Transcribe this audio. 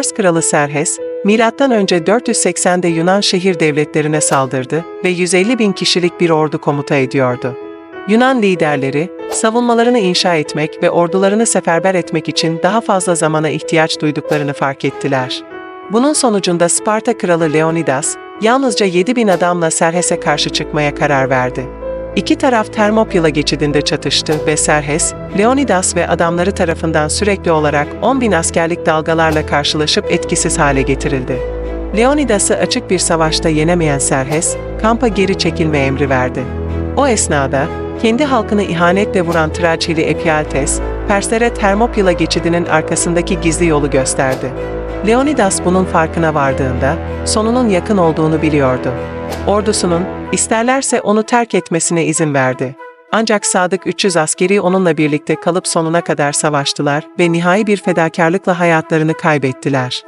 Pers kralı Serhes, M.Ö. 480'de Yunan şehir devletlerine saldırdı ve 150 bin kişilik bir ordu komuta ediyordu. Yunan liderleri, savunmalarını inşa etmek ve ordularını seferber etmek için daha fazla zamana ihtiyaç duyduklarını fark ettiler. Bunun sonucunda Sparta kralı Leonidas, yalnızca 7 bin adamla Serhes'e karşı çıkmaya karar verdi. İki taraf Termopyla geçidinde çatıştı ve Serhes, Leonidas ve adamları tarafından sürekli olarak 10 bin askerlik dalgalarla karşılaşıp etkisiz hale getirildi. Leonidas'ı açık bir savaşta yenemeyen Serhes, kampa geri çekilme emri verdi. O esnada, kendi halkını ihanetle vuran Traçili Epialtes, Perslere Termopyla geçidinin arkasındaki gizli yolu gösterdi. Leonidas bunun farkına vardığında, sonunun yakın olduğunu biliyordu. Ordusunun, isterlerse onu terk etmesine izin verdi. Ancak sadık 300 askeri onunla birlikte kalıp sonuna kadar savaştılar ve nihai bir fedakarlıkla hayatlarını kaybettiler.